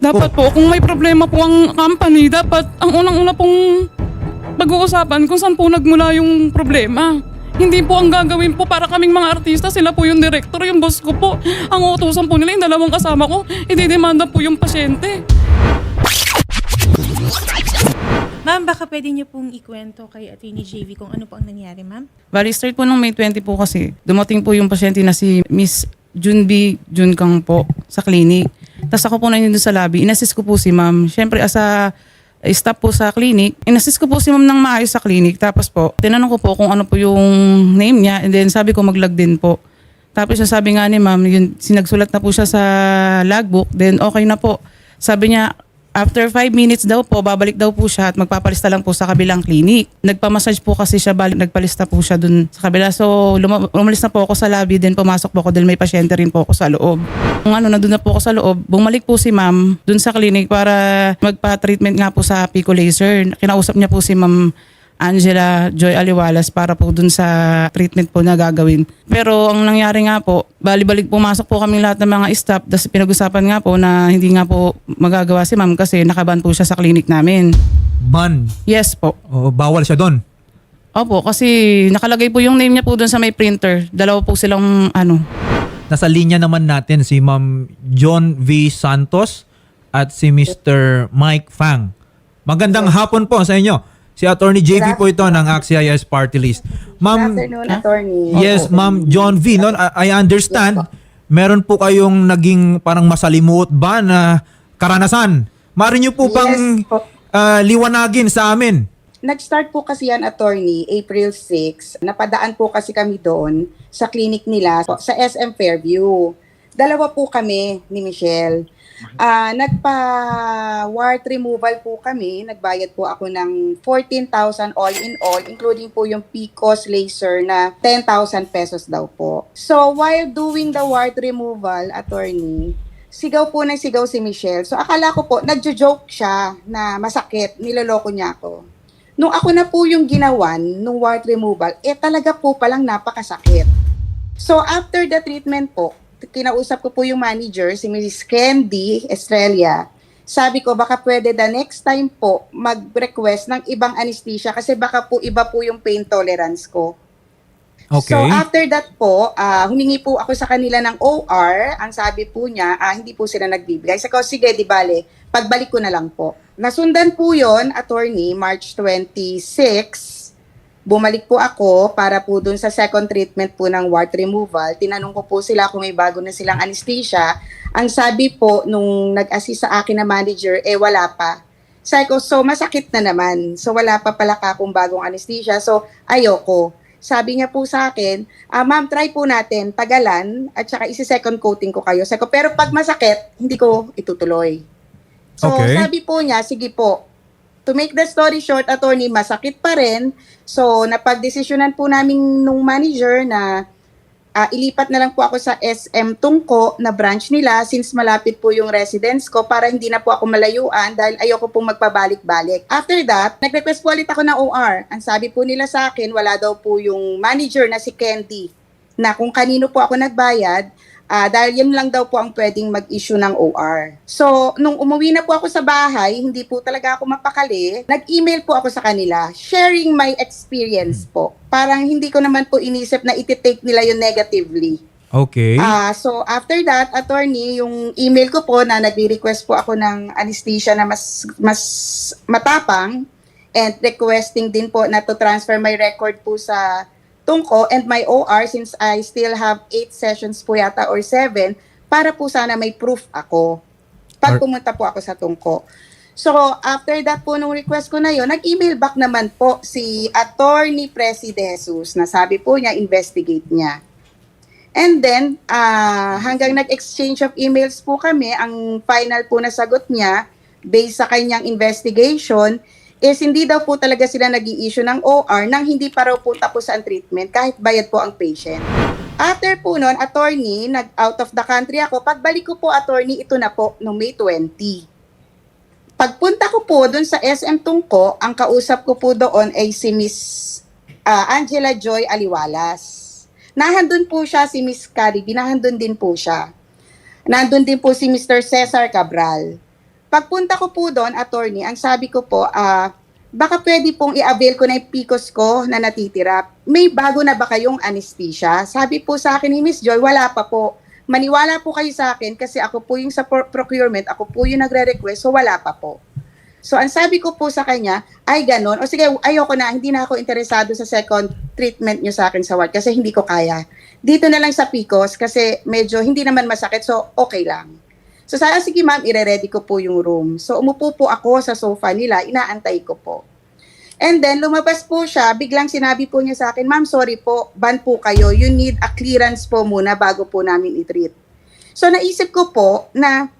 Dapat po, kung may problema po ang company, dapat ang unang-una pong pag-uusapan kung saan po nagmula yung problema. Hindi po ang gagawin po para kaming mga artista, sila po yung director, yung boss ko po. Ang utusan po nila, yung dalawang kasama ko, ididemanda po yung pasyente. Ma'am, baka pwede niyo pong ikwento kay Attorney JV kung ano po ang nangyari, ma'am? Bali, start po nung May 20 po kasi, dumating po yung pasyente na si Miss Junbi Junkang po sa clinic. Tapos ako po na yun sa lobby, inassist ko po si ma'am. Siyempre, as a staff po sa clinic, inassist ko po si ma'am ng maayos sa clinic. Tapos po, tinanong ko po kung ano po yung name niya. And then sabi ko maglag din po. Tapos sabi nga ni ma'am, yun, sinagsulat na po siya sa logbook. Then okay na po. Sabi niya, after five minutes daw po, babalik daw po siya at magpapalista lang po sa kabilang clinic. Nagpamassage po kasi siya, balik, nagpalista po siya dun sa kabila. So, luma- umalis na po ako sa lobby, then pumasok po ako dahil may pasyente rin po ako sa loob. Kung ano, nandun na po ako sa loob, bumalik po si ma'am dun sa clinic para magpa-treatment nga po sa Pico Laser. Kinausap niya po si ma'am Angela Joy Aliwalas para po dun sa treatment po na gagawin. Pero ang nangyari nga po, bali-balik pumasok po kami lahat ng mga staff, tapos pinag-usapan nga po na hindi nga po magagawa si ma'am kasi nakaban po siya sa clinic namin. Ban. Yes po. O, bawal siya doon. Opo, kasi nakalagay po yung name niya po dun sa may printer. Dalawa po silang ano. Nasa linya naman natin si Ma'am John V. Santos at si Mr. Mike Fang. Magandang hapon po sa inyo. Si Attorney JV po ito ng AXIS Party List. Good Ma'am, afternoon, attorney. yes, Ma'am John V. No, I understand, meron po kayong naging parang masalimuot ba na karanasan. Mari niyo po Yes pang po. ah, liwanagin sa amin. Nag-start po kasi yan, attorney, April 6. Napadaan po kasi kami doon sa clinic nila sa SM Fairview. Dalawa po kami ni Michelle. Ah, nagpa-wart removal po kami. Nagbayad po ako ng 14,000 all in all, including po yung PCOS laser na 10,000 pesos daw po. So, while doing the wart removal, attorney, sigaw po ng sigaw si Michelle. So, akala ko po, nagjo-joke siya na masakit, niloloko niya ako. Nung ako na po yung ginawan, nung wart removal, eh talaga po palang napakasakit. So, after the treatment po, kinausap ko po yung manager, si Mrs. Candy Estrella. Sabi ko, baka pwede the next time po mag-request ng ibang anesthesia kasi baka po iba po yung pain tolerance ko. Okay. So after that po, ah, humingi po ako sa kanila ng OR. Ang sabi po niya, ah, hindi po sila nagbibigay. Sabi ko, sige, di bale, pagbalik ko na lang po. Nasundan po yon attorney, March 26. Bumalik po ako para po dun sa second treatment po ng wart removal. Tinanong ko po sila kung may bago na silang anesthesia. Ang sabi po nung nag-assist sa akin na manager, eh wala pa. Ko, so masakit na naman. So wala pa pala ka akong bagong anesthesia. So ayoko. Sabi niya po sa akin, ah, ma'am, try po natin, tagalan, at saka isi-second coating ko kayo. Sabi ko, pero pag masakit, hindi ko itutuloy. So, Okay. sabi po niya, sige po, to make the story short, attorney, masakit pa rin. So, napagdesisyonan po namin nung manager na ah, ilipat na lang po ako sa SM Tungko na branch nila since malapit po yung residence ko para hindi na po ako malayuan dahil ayoko pong magpabalik-balik. After that, nag-request po ulit ako ng OR. Ang sabi po nila sa akin, wala daw po yung manager na si Candy na kung kanino po ako nagbayad, ah, dahil yun lang daw po ang pwedeng mag-issue ng OR. So, nung umuwi na po ako sa bahay, hindi po talaga ako mapakali, nag-email po ako sa kanila, sharing my experience po. Parang hindi ko naman po inisip na iti-take nila yun negatively. Okay. Ah, so after that, attorney, yung email ko po na nagre-request po ako ng anesthesia na mas mas matapang and requesting din po na to transfer my record po sa Tungko and my OR since I still have 8 sessions po yata or 7 para po sana may proof ako pag pumunta po ako sa Tungko. So, after that po nung request ko na yon, nag-email back naman po si Attorney Presi De Jesus na sabi po niya, investigate niya. And then, ah, hanggang nag-exchange of emails po kami, ang final po na sagot niya, based sa kanyang investigation, is hindi daw po talaga sila nag issue ng OR nang hindi pa raw po tapos ang treatment kahit bayad po ang patient. After po noon, attorney, nag-out of the country ako. Pagbalik ko po, attorney, ito na po, no May 20. Pagpunta ko po doon sa SM Tungko, ang kausap ko po doon ay si Miss ah, Angela Joy Aliwalas. Nahandun po siya si Miss Caribe, nahandun din po siya. Nandun din po si Mr. Cesar Cabral. Pagpunta ko po doon, attorney, ang sabi ko po, ah, baka pwede pong i-avail ko na yung PCOS ko na natitira. May bago na ba kayong anesthesia? Sabi po sa akin ni Miss Joy, wala pa po. Maniwala po kayo sa akin kasi ako po yung sa pro- procurement, ako po yung nagre-request, so wala pa po. So ang sabi ko po sa kanya, ay ganon, o sige, ayoko na, hindi na ako interesado sa second treatment nyo sa akin sa ward kasi hindi ko kaya. Dito na lang sa PCOS kasi medyo hindi naman masakit, so okay lang. So sabi, sige ma'am, ire-ready ko po yung room. So umupo po ako sa sofa nila, inaantay ko po. And then lumabas po siya, biglang sinabi po niya sa akin, ma'am, sorry po, ban po kayo. You need a clearance po muna bago po namin i-treat. So naisip ko po na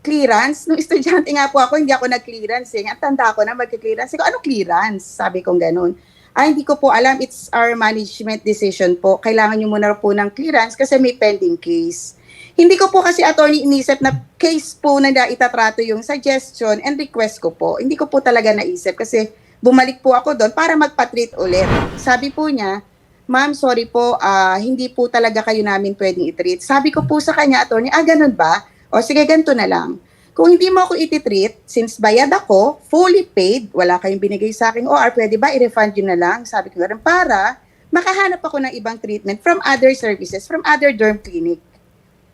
clearance, nung estudyante nga po ako, hindi ako nag-clearance eh. Ang tanda ko na mag-clearance. Ko, ano clearance? Sabi kong ganun. Ay, hindi ko po alam. It's our management decision po. Kailangan nyo muna po ng clearance kasi may pending case. Hindi ko po kasi attorney inisip na case po na itatrato yung suggestion and request ko po. Hindi ko po talaga naisip kasi bumalik po ako doon para magpa-treat ulit. Sabi po niya, Ma'am, sorry po, ah, hindi po talaga kayo namin pwedeng i-treat. Sabi ko po sa kanya, attorney, ah, ganun ba? O sige, ganito na lang. Kung hindi mo ako iti-treat, since bayad ako, fully paid, wala kayong binigay sa akin, OR, pwede ba i-refund yun na lang? Sabi ko ganun, para makahanap ako ng ibang treatment from other services, from other derm clinic.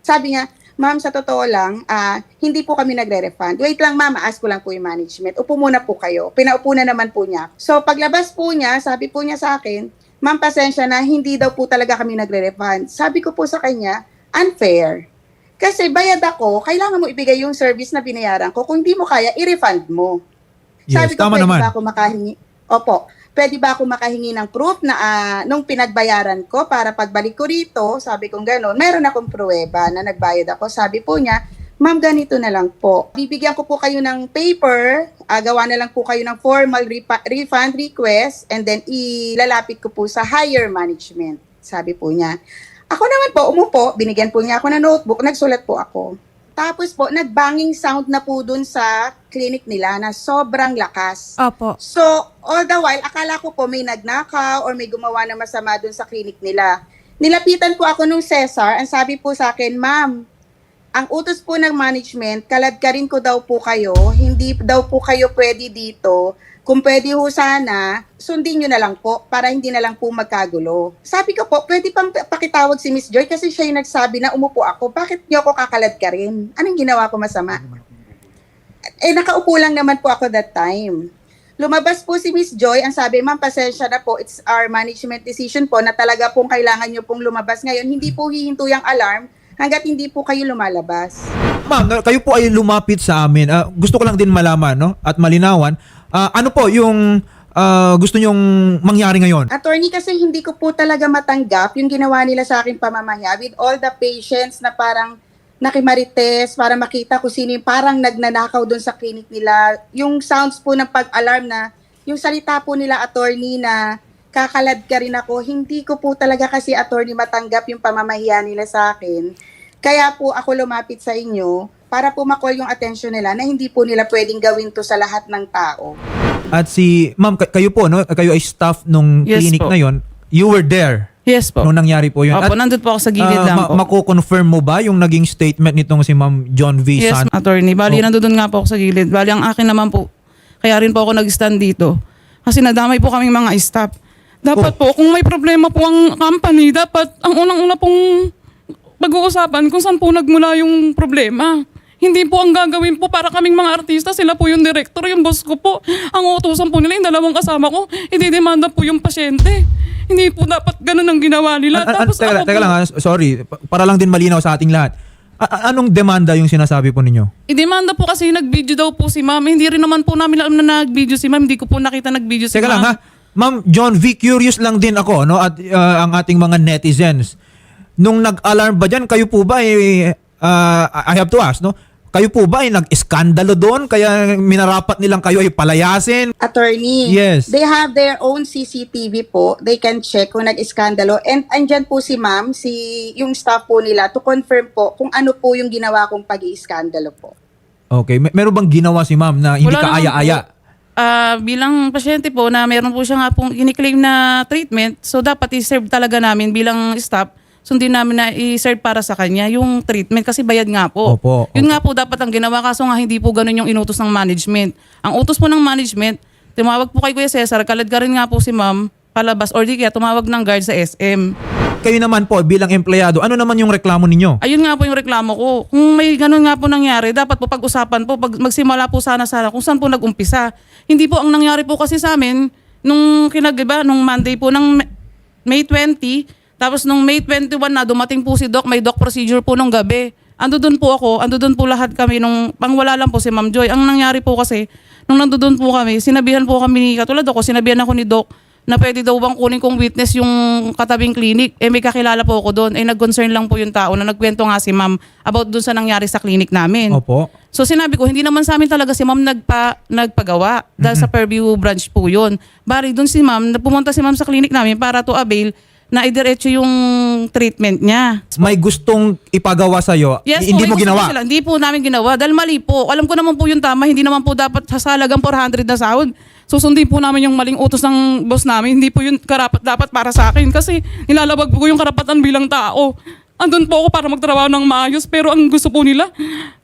Sabi niya, ma'am, sa totoo lang, ah, hindi po kami nagre-refund. Wait lang, ma'am, ask ko lang po yung management. Upo muna po kayo. Pinaupo na naman po niya. So, paglabas po niya, sabi po niya sa akin, ma'am, pasensya na, hindi daw po talaga kami nagre-refund. Sabi ko po sa kanya, unfair. Kasi bayad ako, kailangan mo ibigay yung service na binayaran ko. Kung hindi mo kaya, i-refund mo. Yes, Sabi ko, tama pwede naman. ba ako makahingi? Opo. Pwede ba ako makahingi ng proof na ah, nung pinagbayaran ko para pagbalik ko rito, sabi kong gano'n, meron akong pruweba na nagbayad ako. Sabi po niya, ma'am, ganito na lang po. Bibigyan ko po kayo ng paper, ah, gawa na lang po kayo ng formal refund request, and then ilalapit ko po sa higher management. Sabi po niya. Ako naman po, umupo, binigyan po niya ako ng notebook, nagsulat po ako. Tapos po, nagbanging sound na po dun sa clinic nila na sobrang lakas. Opo. So, all the while, akala ko po may nagnakaw or may gumawa na masama dun sa clinic nila. Nilapitan po ako nung Cesar, ang sabi po sa akin, ma'am, ang utos po ng management, kalad ka rin ko daw po kayo, hindi daw po kayo pwede dito. Kung pwede ho sana, sundin nyo na lang po para hindi na lang po magkagulo. Sabi ko po, pwede pang pakitawag si Miss Joy kasi siya yung nagsabi na umupo ako. Bakit nyo ako kakalad ka rin? Anong ginawa ko masama? Eh, nakaupo lang naman po ako that time. Lumabas po si Miss Joy, ang sabi, ma'am, pasensya na po, it's our management decision po na talaga pong kailangan nyo pong lumabas ngayon. Hindi po hihinto yung alarm hanggat hindi po kayo lumalabas. Ma'am, kayo po ay lumapit sa amin. Ah, gusto ko lang din malaman no at malinawan. Ah, ano po yung ah, gusto nyong mangyari ngayon? Attorney, kasi hindi ko po talaga matanggap yung ginawa nila sa akin pamamaya with all the patients na parang nakimarites para makita ko sino yung parang nagnanakaw doon sa clinic nila. Yung sounds po ng pag-alarm na, yung salita po nila attorney na kakalad ka rin ako, hindi ko po talaga kasi attorney matanggap yung pamamahiya nila sa akin. Kaya po ako lumapit sa inyo para po makol yung attention nila na hindi po nila pwedeng gawin to sa lahat ng tao. At si Ma'am, ka- kayo po no, kayo ay staff nung Yes clinic po. na yon. You were there Yes po. nung nangyari po yun. Opo, nandun po ako sa gilid ah, lang ma- po. mako-confirm mo ba yung naging statement nitong si Ma'am John V. Yes, San? attorney. Bali, Oh. nandun nga po ako sa gilid. Bali, ang akin naman po, kaya rin po ako nag-stand dito. Kasi nadamay po kaming mga staff. Dapat po, kung may problema po ang company, dapat ang unang-una pong pag-uusapan kung saan po nagmula yung problema. Hindi po ang gagawin po para kaming mga artista, sila po yung director, yung boss ko po. Ang utusan po nila, yung dalawang kasama ko, ididemanda po yung pasyente. Hindi po dapat ganun ang ginawa nila. An- an- Tapos teka, ako teka po- lang ha, sorry. Pa- Para lang din malinaw sa ating lahat. A- a- anong demanda yung sinasabi po ninyo? Idemanda po kasi nag-video daw po si ma'am. Hindi rin naman po namin alam na nag-video si ma'am. Hindi ko po nakita nag-video si Teka lang ma'am. ha. Ma'am John V, curious lang din ako no at uh, ang ating mga netizens. Nung nag-alarm ba diyan, kayo po ba eh, uh, I have to ask no? Kayo po ba ay nag-iskandalo doon kaya minarapat nilang kayo ay palayasin? attorney. Yes. They have their own CCTV po. They can check kung nag-iskandalo. And andyan po si ma'am, si, yung staff po nila to confirm po kung ano po yung ginawa kong pag iskandalo po. Okay, may, meron bang ginawa si ma'am na hindi Wala ka aya-aya? Ah, bilang pasyente po na meron po siya nga pong kiniklaim na treatment, so dapat i-serve talaga namin bilang staff. Sundin namin na i-serve para sa kanya yung treatment kasi bayad nga po. Opo, Yun nga po dapat ang ginawa kaso nga hindi po ganun yung inutos ng management. Ang utos po ng management, tumawag po kay Kuya Cesar, kalad ka rin nga po si ma'am palabas or di kaya tumawag ng guard sa SM. Kayo naman po bilang empleyado, ano naman yung reklamo ninyo? Ayun nga po yung reklamo ko. Kung may ganun nga po nangyari, dapat po pag-usapan po, pag magsimula po sana sana kung saan po nag-umpisa. Hindi po ang nangyari po kasi sa amin, nung kinagiba, nung Monday po ng May 20, tapos nung May 21 na dumating po si Doc, may Doc procedure po nung gabi. Ando doon po ako, ando doon po lahat kami nung pangwala lang po si Ma'am Joy. Ang nangyari po kasi, nung nando doon po kami, sinabihan po kami ni, katulad ako, sinabihan ako ni Doc, na pwede daw bang kunin kong witness yung katabing clinic. Eh may kakilala po ako doon. Eh nag-concern lang po yung tao na nagkwento nga si ma'am about doon sa nangyari sa clinic namin. Opo. So sinabi ko, hindi naman sa amin talaga si ma'am nagpa, nagpagawa dahil sa Fairview branch po yun. Bari doon si ma'am, pumunta si ma'am sa clinic namin para to avail na idiretso yung treatment niya. May gustong ipagawa sa'yo, Yes hindi po, mo may gusto ginawa. Sila. Hindi po namin ginawa dahil mali po. Alam ko naman po yung tama, hindi naman po dapat sasalagang 400 na sahod. Susundin po namin yung maling utos ng boss namin. Hindi po yun karapat dapat para sa akin kasi nilalabag po ko yung karapatan bilang tao. Andun po ako para magtrabaho ng maayos pero ang gusto po nila,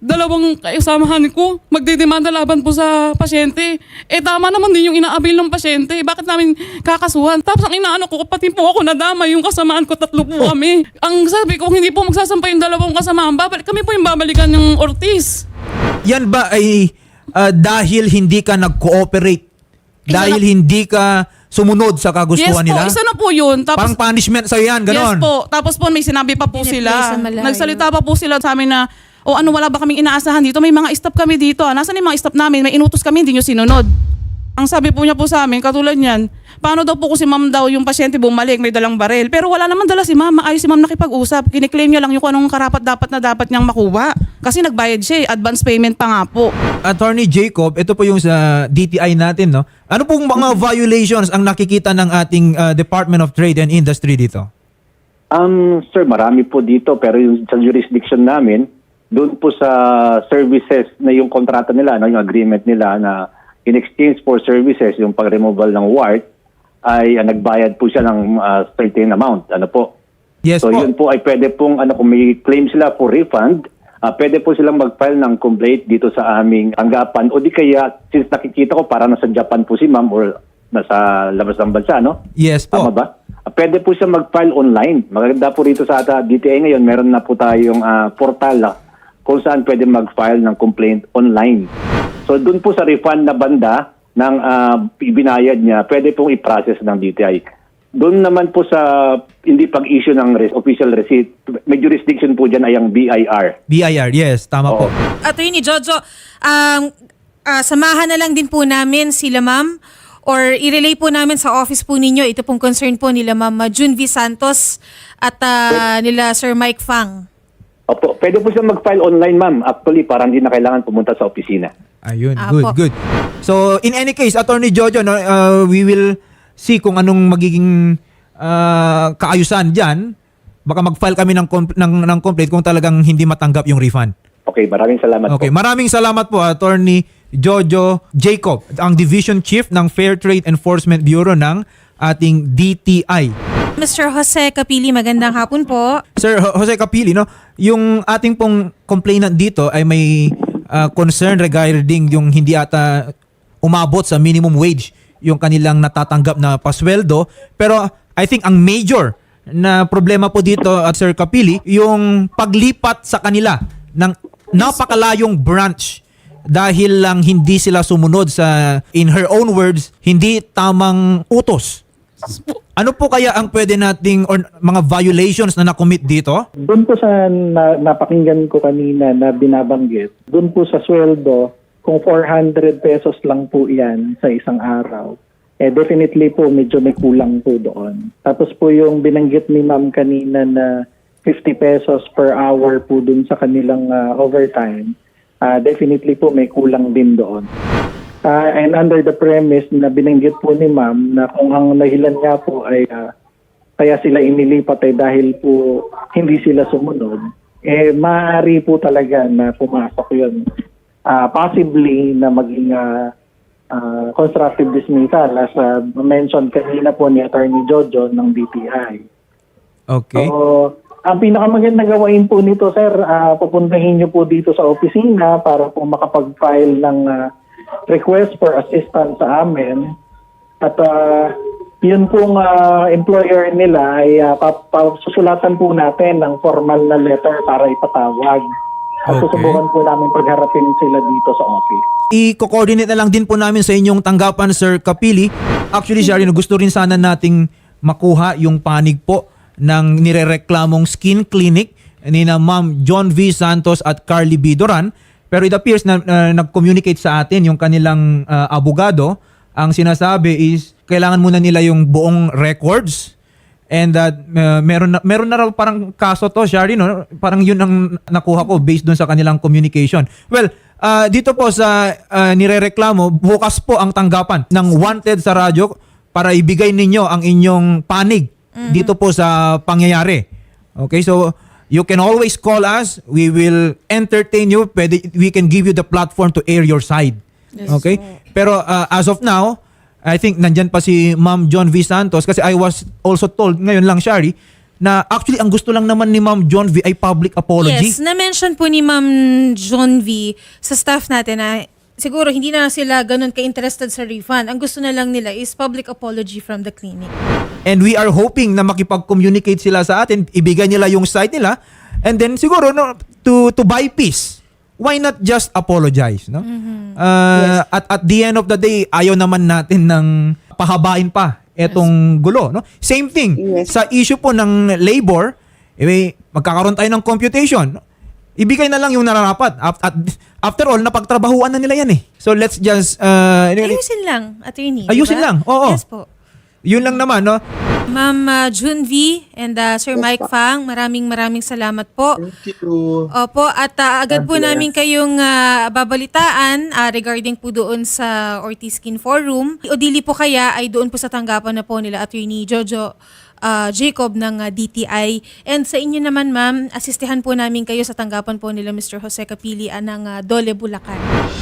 dalawang kasamahan ko, magdidemanda laban po sa pasyente. Eh tama naman din yung inaabil ng pasyente. Bakit namin kakasuhan? Tapos ang inaano ko, pati po ako nadama yung kasamaan ko, tatlo po kami. Ang sabi ko, hindi po magsasampay yung dalawang kasamaan, babalik, kami po yung babalikan ng Ortiz. Yan ba ay ah, dahil hindi ka nag-cooperate? Dahil hindi ka sumunod sa Yes kagustuhan po, nila? isa na po yun. Tapos, Pang punishment sa'yo yan, ganon. Yes po. Tapos po may sinabi pa po Pinaplay sila. sa malayo. Nagsalita pa po sila sa amin na, o ano, wala ba kaming inaasahan dito? May mga staff kami dito. Ah. Nasaan yung mga staff namin? May inutos kami, hindi nyo sinunod. Ang sabi po niya po sa amin, katulad niyan, paano daw po kung si ma'am daw yung pasyente bumalik, may dalang barel. Pero wala naman dala si ma'am, maayos si ma'am nakipag-usap. Kiniklaim niya lang yung kung anong karapat dapat na dapat niyang makuha. Kasi nagbayad siya, eh. advance payment pa nga po. Attorney Jacob, ito po yung sa DTI natin, no? Ano pong mga violations ang nakikita ng ating ah, Department of Trade and Industry dito? Um, sir, marami po dito pero yung sa jurisdiction namin, doon po sa services na yung kontrata nila, no, yung agreement nila na in exchange for services, yung pag-removal ng wart, ay ah, nagbayad po siya ng ah, certain amount. Ano po? Yes so po. yun po ay pwede pong, ano, kung may claim sila for refund, ah, pwede po silang mag-file ng complaint dito sa aming tanggapan. O di kaya, since nakikita ko para nasa Japan po si ma'am or nasa labas ng bansa, no? Yes po. Tama ba? Ah, Pwede po siya mag-file online. Maganda po rito sa ata DTI ngayon, meron na po tayong ah, portal ah, kung saan pwede mag-file ng complaint online. So doon po sa refund na banda ng ah, ibinayad niya, pwede pong i-process ng DTI. Doon naman po sa hindi pag-issue ng res- official receipt, may jurisdiction po dyan ay ang BIR. BIR, yes, tama po. Attorney Jojo, um, ah, samahan na lang din po namin sila ma'am or i-relay po namin sa office po ninyo. Ito pong concern po nila ma'am ah, June V. Santos at ah, nila Sir Mike Fang. Opo, pwede po siya mag-file online, ma'am. Actually, parang hindi na kailangan pumunta sa opisina. Ayun, Apo. good, good. So, in any case, Attorney Jojo, no, uh, we will see kung anong magiging uh, kaayusan dyan. Baka mag-file kami ng, compl- ng, ng complaint kung talagang hindi matanggap yung refund. Okay, maraming salamat Okay, po. maraming salamat po Attorney Jojo Jacob, ang Division Chief ng Fair Trade Enforcement Bureau ng ating DTI. Mr. Jose Capili, magandang hapon po. Sir Jose Capili, no, yung ating pong complainant dito ay may uh, concern regarding yung hindi ata umabot sa minimum wage yung kanilang natatanggap na pasweldo. Pero I think ang major na problema po dito at Sir Capili, yung paglipat sa kanila ng napakalayong branch dahil lang hindi sila sumunod sa, in her own words, hindi tamang utos. Ano po kaya ang pwede nating or mga violations na nakomit dito? Doon po sa na, napakinggan ko kanina na binabanggit, doon po sa sweldo, kung 400 pesos lang po yan sa isang araw, eh definitely po medyo may kulang po doon. Tapos po yung binanggit ni ma'am kanina na 50 pesos per hour po doon sa kanilang ah, overtime, ah, definitely po may kulang din doon. Ah, and under the premise na binanggit po ni ma'am na kung ang nahilan nga po ay ah, kaya sila inilipat ay dahil po hindi sila sumunod, eh maaari po talaga na pumasok yun. Ah, possibly na maging ah, ah, constructive dismissal as ah, mentioned kanina po ni Attorney Jojo ng DTI. Okay. So, Ang pinakamagandang gawain po nito, sir, ah, pupuntahin niyo po dito sa opisina para po makapag-file ng ah, request for assistance sa amin. At ah, yun pong ah, employer nila ay uh, susulatan po natin ng formal na letter para ipatawag. At Okay. susubukan po namin pagharapin sila dito sa office. I-coordinate na lang din po namin sa inyong tanggapan, Sir Kapili. Actually, Shari, gusto rin sana nating makuha yung panig po ng nirereklamong skin clinic ni na Ma'am John V. Santos at Carly B. Doran. Pero it appears na uh, nag-communicate sa atin yung kanilang uh, abogado. Ang sinasabi is kailangan muna nila yung buong records And that uh, meron na, meron na raw parang kaso to, Shari, no? Parang yun ang nakuha ko based dun sa kanilang communication. Well, uh, dito po sa uh, nirereklamo, bukas po ang tanggapan ng wanted sa radyo para ibigay ninyo ang inyong panig dito po sa pangyayari. Okay, so you can always call us. We will entertain you. Pwede, we can give you the platform to air your side. Okay? Pero uh, as of now, I think nandyan pa si Ma'am John V. Santos kasi I was also told ngayon lang, Shari, na actually ang gusto lang naman ni Ma'am John V. ay public apology. Yes, na-mention po ni Ma'am John V sa staff natin na siguro hindi na sila ganun ka-interested sa refund. Ang gusto na lang nila is public apology from the clinic. And we are hoping na makipag-communicate sila sa atin, ibigay nila yung side nila, and then siguro no, to to buy peace. Why not just apologize, no? Uh, at at the end of the day, ayaw naman natin ng pahabain pa etong gulo, no? Same thing Yes. sa issue po ng labor, eh, magkakaroon tayo ng computation. Ibigay na lang yung nararapat. At, after all, napagtrabahuan na nila yan eh. So let's just uh, Ayusin lang, attorney. Ayusin diba? lang, oo. Yes po. yun lang naman, no? Ma'am uh, Jun V and uh, Sir Mike Fang, maraming maraming salamat po. Thank you. Opo, at uh, agad po namin kayong uh, babalitaan uh, regarding po doon sa Ortiz Skin Forum. O dili po kaya ay doon po sa tanggapan na po nila Attorney Jojo uh, Jacob ng uh, DTI. And sa inyo naman ma'am, asistihan po namin kayo sa tanggapan po nila Mr. Jose Capili ng uh, Dole Bulacan.